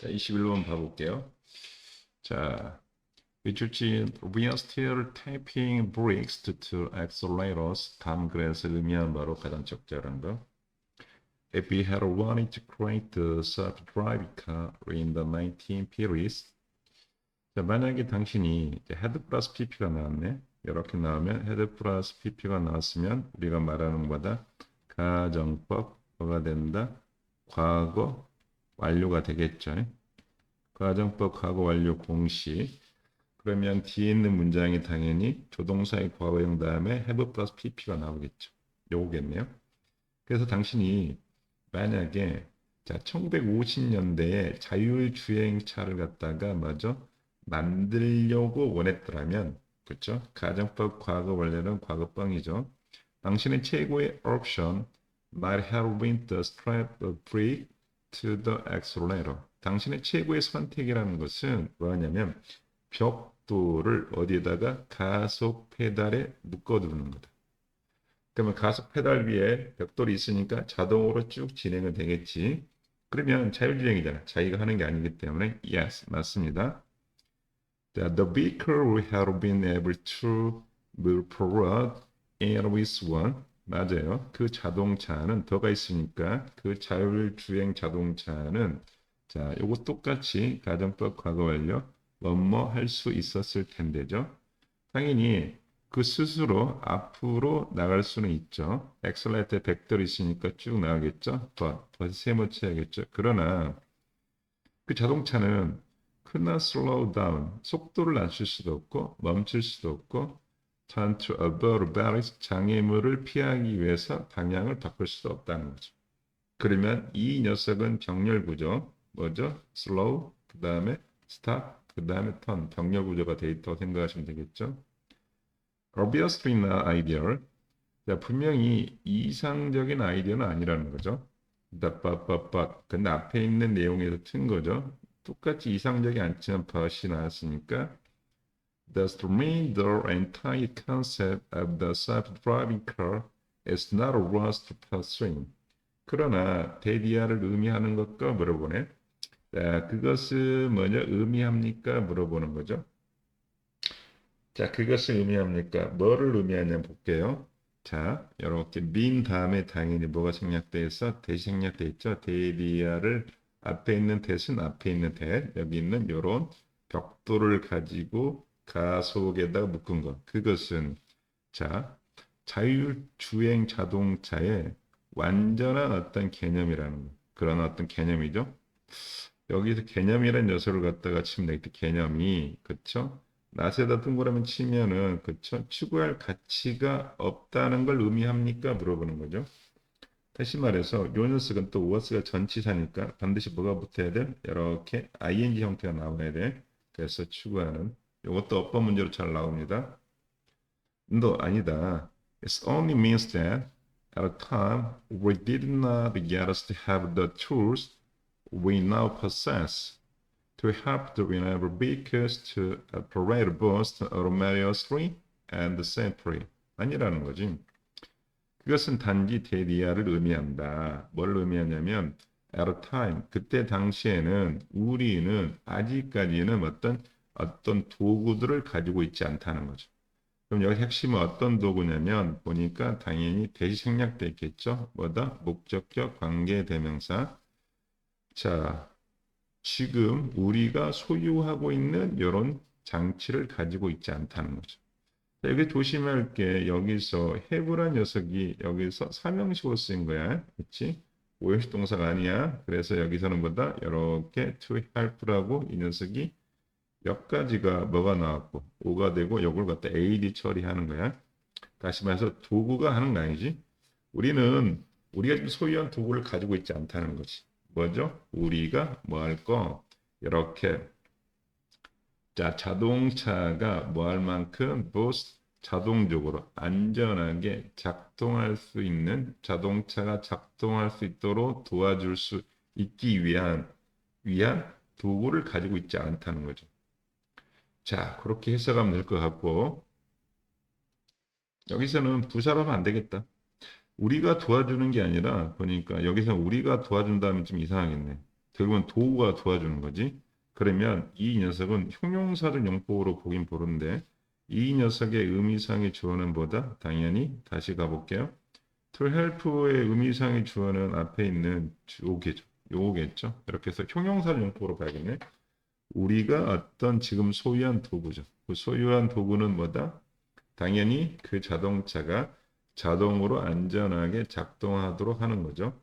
자, 21번 봐볼게요. 자, 위출진 We are still tapping bricks to two accelerators. 다음 글에서 의미하는 바로 가장 적절한 거. If we had wanted to create the self-driving car in the 1950s, 자, 만약에 당신이 헤드 플러스 PP가 나왔네. 이렇게 나오면 헤드 플러스 PP가 나왔으면 우리가 말하는 것보다 가정법 뭐가 된다? 과거 완료가 되겠죠. 가정법 과거 완료 공식. 그러면 뒤에 있는 문장이 당연히 조동사의 과거형 다음에 have 플러스 pp가 나오겠죠. 요거겠네요. 그래서 당신이 만약에 자 1950년대에 자율주행차를 갖다가 뭐죠? 만들려고 원했더라면 그렇죠? 가정법 과거 원래는 과거뻥이죠. 당신의 최고의 옵션 might have been the strap of brake to the accelerator. 당신의 최고의 선택이라는 것은 뭐냐면 벽돌을 어디에다가 가속 페달에 묶어두는 거다. 그러면 가속 페달 위에 벽돌이 있으니까 자동으로 쭉 진행은 되겠지. 그러면 자율주행이잖아. 자기가 하는 게 아니기 때문에 yes 맞습니다. The vehicle will have been able to move forward and with one 맞아요. 그 자동차는 더가 있으니까 그 자율주행 자동차는 자, 요거 똑같이 가정법 과거 완료 뭐뭐 할 수 있었을 텐데죠. 당연히 그 스스로 앞으로 나갈 수는 있죠. 엑셀레이터 벡터리 있으니까 쭉 나가겠죠. 더, 더 세모쳐야겠죠. 그러나 그 자동차는 그나 slow down, 속도를 낮출 수도 없고 멈출 수도 없고 avoid barriers, 장애물을 피하기 위해서 방향을 바꿀 수도 없다는 거죠. 그러면 이 녀석은 병렬 구조, 뭐죠? slow, 그 다음에 stop, 그 다음에 turn, 병렬 구조가 돼 있다고 생각하시면 되겠죠. obviously not ideal. 자, 분명히 이상적인 아이디어는 아니라는 거죠. but. 근데 앞에 있는 내용에서 튼 거죠. 똑같이 이상적이 않지만 but이 나왔으니까 Thus, to me, the entire concept of the self-driving car is not worth pursuing. 그러나 데디아를 의미하는 것과 물어보네. 자, 그것을 뭐냐 의미합니까? 물어보는 거죠. 자, 그것을 의미합니까? 뭐를 의미하냐 볼게요. 자, 이렇게 민 다음에 당연히 뭐가 생략돼 있어? 대시 생략돼 있죠. 데디아를 앞에 있는 대신 앞에 있는 대 여기 있는 요런 벽돌을 가지고 가속에다가 묶은 것. 그것은 자 자율주행 자동차의 완전한 어떤 개념이라는 것. 그런 어떤 개념이죠. 여기서 개념이라는 요소를 갖다가 치면 되겠다. 개념이 그쵸? 낫에다 동그라미 치면은 그쵸? 추구할 가치가 없다는 걸 의미합니까? 물어보는 거죠. 다시 말해서 요 녀석은 또 워스가 전치사니까 반드시 뭐가 붙어야 돼? 이렇게 ing 형태가 나와야 돼. 그래서 추구하는 이것도 어법 문제로 잘 나옵니다. 너 아니다. It only means that at a time we did not get us to have the tools we now possess to help the renewable vehicles to operate both autonomously and safely. 아니라는 거지. 그것은 단지 데리아를 의미한다. 뭘 의미하냐면 at a time 그때 당시에는 우리는 아직까지는 어떤 어떤 도구들을 가지고 있지 않다는 거죠. 그럼 여기 핵심은 어떤 도구냐면 보니까 당연히 대시 생략돼 있겠죠. 뭐다? 목적격 관계 대명사. 자, 지금 우리가 소유하고 있는 이런 장치를 가지고 있지 않다는 거죠. 자, 여기 조심할 게 여기서 해부란 녀석이 여기서 삼형식으로 쓰인 거야. 그렇지? 오형식 동사가 아니야. 그래서 여기서는 뭐다? 이렇게 to help라고 이 녀석이 몇 가지가 뭐가 나왔고 오가 되고 요걸 갖다 AD 처리하는 거야. 다시 말해서 도구가 하는 거 아니지? 우리는 우리가 지금 소유한 도구를 가지고 있지 않다는 거지. 뭐죠? 우리가 뭐 할 거? 이렇게 자 자동차가 뭐 할 만큼 보스 자동적으로 안전하게 작동할 수 있는 자동차가 작동할 수 있도록 도와줄 수 있기 위한 위한 도구를 가지고 있지 않다는 거죠. 자, 그렇게 해석하면 될 것 같고, 여기서는 부사로 하면 안 되겠다. 우리가 도와주는 게 아니라, 보니까 여기서 우리가 도와준다면 좀 이상하겠네. 결국은 도구가 도와주는 거지. 그러면 이 녀석은 형용사적 용법으로 보긴 보는데 이 녀석의 의미상의 주어는 뭐다? 당연히 다시 가볼게요. to help의 의미상의 주어는 앞에 있는 요게죠. 요겠죠. 이렇게 해서 형용사를 용법으로 봐야겠네. 우리가 어떤 지금 소유한 도구죠. 그 소유한 도구는 뭐다? 당연히 그 자동차가 자동으로 안전하게 작동하도록 하는 거죠.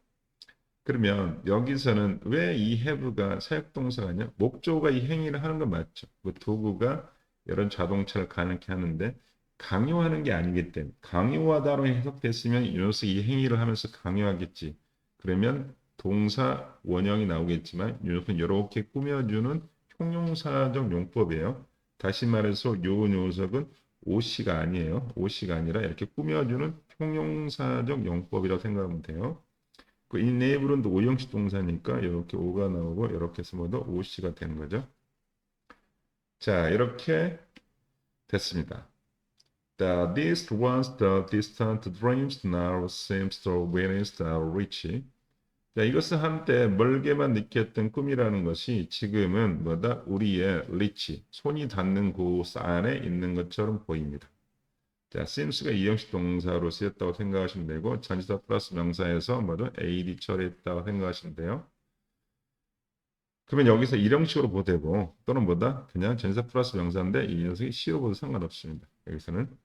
그러면 여기서는 왜이 have가 사역동사가 아니야? 목조가 이 행위를 하는 건 맞죠. 그 도구가 이런 자동차를 가능케 하는데 강요하는 게 아니기 때문에 강요하다로 해석됐으면 이 녀석이 이 행위를 하면서 강요하겠지. 그러면 동사 원형이 나오겠지만 이 녀석은 이렇게 꾸며주는 형용사적 용법이에요. 다시 말해서 요 녀석은 오씨가 아니에요. 오씨가 아니라 이렇게 꾸며주는 형용사적 용법이라고 생각하면 돼요. 그 enable은 또 오형식 동사니까 이렇게 오가 나오고 이렇게 뭐더 오씨가 되는 거죠. 자, 이렇게 됐습니다. The, this once the distant dreams now seems the weirdest reach. 자, 이것은 한때 멀게만 느꼈던 꿈이라는 것이 지금은 뭐다? 우리의 리치, 손이 닿는 곳 안에 있는 것처럼 보입니다. 자, seems가 이형식 동사로 쓰였다고 생각하시면 되고 전치사 플러스 명사에서 뭐죠? AD 처리했다고 생각하시면 돼요. 그러면 여기서 일형식으로 보되고 또는 뭐다? 그냥 전치사 플러스 명사인데 이 녀석이 C로 보도 상관없습니다. 여기서는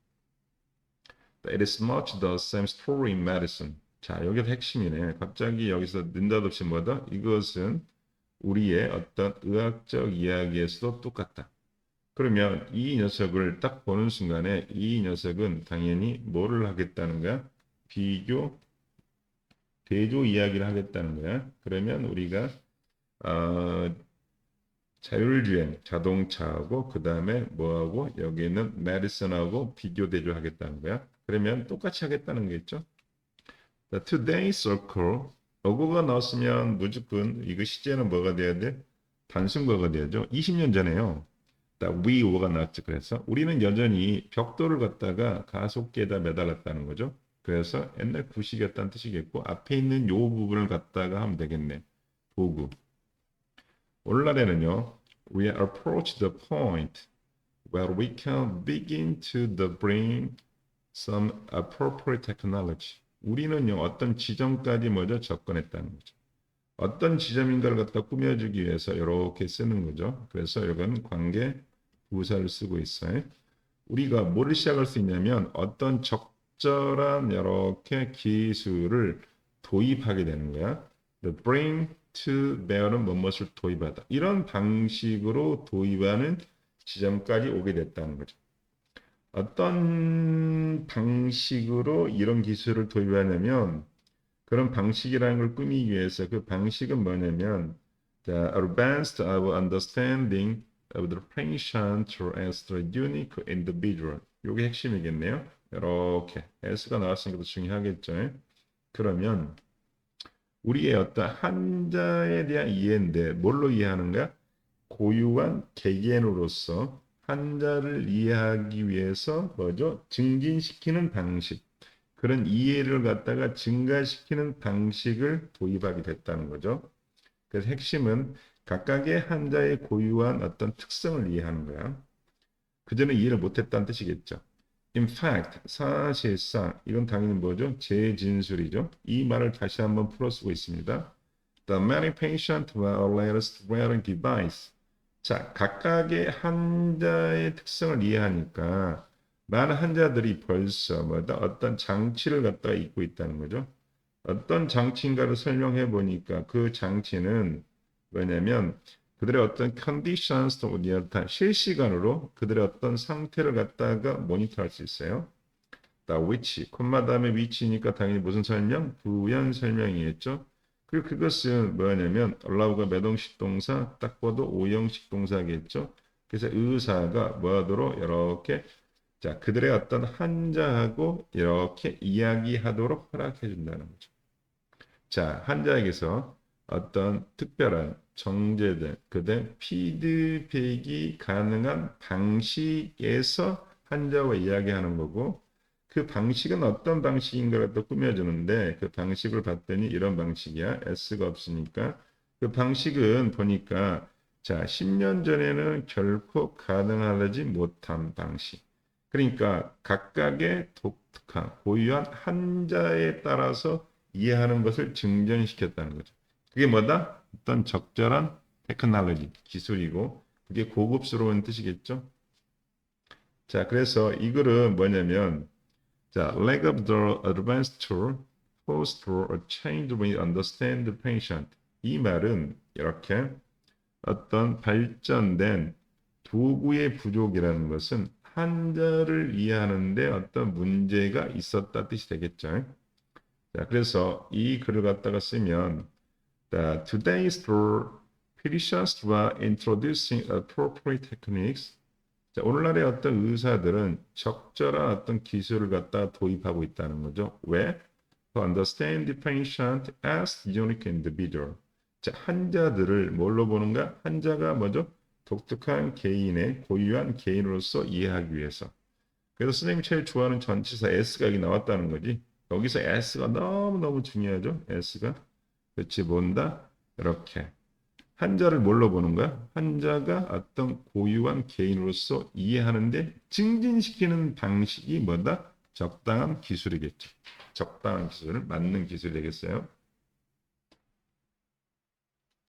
It is much the same story in medicine. 자, 여기서 핵심이네. 갑자기 여기서 느닷없이 뭐다? 이것은 우리의 어떤 의학적 이야기에서도 똑같다. 그러면 이 녀석을 딱 보는 순간에 이 녀석은 당연히 뭐를 하겠다는 거야? 비교, 대조 이야기를 하겠다는 거야. 그러면 우리가 어, 자율주행, 자동차하고 그 다음에 뭐하고 여기는 메디슨하고 비교 대조하겠다는 거야. 그러면 똑같이 하겠다는 거겠죠. Today circle 로고가 나왔으면 무조건 이거 시제는 뭐가 돼야 돼? 단순과가 돼야죠. 20년 전에요. we 오가 나왔죠. 그래서 우리는 여전히 벽돌을 갖다가 가속기에다 매달았다는 거죠. 그래서 옛날 구식이었다는 뜻이겠고 앞에 있는 요 부분을 갖다가 하면 되겠네. 도구. 오늘날에는요. We approach the point where we can begin to the bring some appropriate technology. 우리는요. 어떤 지점까지 먼저 접근했다는 거죠. 어떤 지점인가를 갖다 꾸며주기 위해서 이렇게 쓰는 거죠. 그래서 이건 관계 부사를 쓰고 있어요. 우리가 뭐를 시작할 수 있냐면 어떤 적절한 이렇게 기술을 도입하게 되는 거야. The bring to bear은 무엇을 도입하다. 이런 방식으로 도입하는 지점까지 오게 됐다는 거죠. 어떤 방식으로 이런 기술을 도입하냐면 그런 방식이라는 걸 꾸미기 위해서 그 방식은 뭐냐면 the advanced of understanding of the patient as the unique individual. 이게 핵심이겠네요. 이렇게 S가 나왔으니까 더 중요하겠죠. 그러면 우리의 어떤 환자에 대한 이해인데 뭘로 이해하는가? 고유한 개개인으로서 환자를 이해하기 위해서 뭐죠? 증진시키는 방식. 그런 이해를 갖다가 증가시키는 방식을 도입하게 됐다는 거죠. 그래서 핵심은 각각의 환자의 고유한 어떤 특성을 이해하는 거야. 그전에 이해를 못했다는 뜻이겠죠. In fact, 사실상 이건 당연히 뭐죠? 재진술이죠. 이 말을 다시 한번 풀어쓰고 있습니다. The many patients were latest wearing device. 자, 각각의 환자의 특성을 이해하니까 많은 환자들이 벌써 뭐다 어떤 장치를 갖다가 입고 있다는 거죠. 어떤 장치인가를 설명해 보니까 그 장치는 뭐냐면 그들의 어떤 real time 실시간으로 그들의 어떤 상태를 갖다가 모니터할 수 있어요. 다 which 콤마 다음에 which니까 당연히 무슨 설명? 부연 설명이겠죠. 그리고 그것은 뭐냐면 allow가 매동식 동사 딱 봐도 오형식 동사겠죠. 그래서 의사가 뭐하도록 이렇게 자 그들의 어떤 환자하고 이렇게 이야기하도록 허락해 준다는 거죠. 자 환자에게서 어떤 특별한 정제된 그대 피드백이 가능한 방식에서 환자와 이야기하는 거고 그 방식은 어떤 방식인 가를 또 꾸며주는데 그 방식을 봤더니 이런 방식이야 S가 없으니까 그 방식은 보니까 자, 10년 전에는 결코 가능하지 못한 방식. 그러니까 각각의 독특한 고유한 한자에 따라서 이해하는 것을 증전시켰다는 거죠. 그게 뭐다? 어떤 적절한 테크놀로지, 기술이고 그게 고급스러운 뜻이겠죠. 자, 그래서 이 글은 뭐냐면 자, lack of the advanced tool foster a change when you understand the patient. 이 말은 이렇게 어떤 발전된 도구의 부족이라는 것은 환자를 이해하는데 어떤 문제가 있었다 뜻이 되겠죠. 자, 그래서 이 글을 갖다가 쓰면 the today's physicians were introducing appropriate techniques. 자, 오늘날의 어떤 의사들은 적절한 어떤 기술을 갖다 도입하고 있다는 거죠. 왜? To understand the patient as unique individual. 자, 환자들을 뭘로 보는가? 환자가 뭐죠? 독특한 개인의 고유한 개인으로서 이해하기 위해서. 그래서 선생님이 제일 좋아하는 전치사 S가 여기 나왔다는 거지. 여기서 S가 너무너무 중요하죠. S가. 그렇지, 뭔다? 이렇게. 환자를 뭘로 보는 거야? 환자가 어떤 고유한 개인으로서 이해하는데 증진시키는 방식이 뭐다? 적당한 기술이겠죠. 적당한 기술을 맞는 기술이 되겠어요.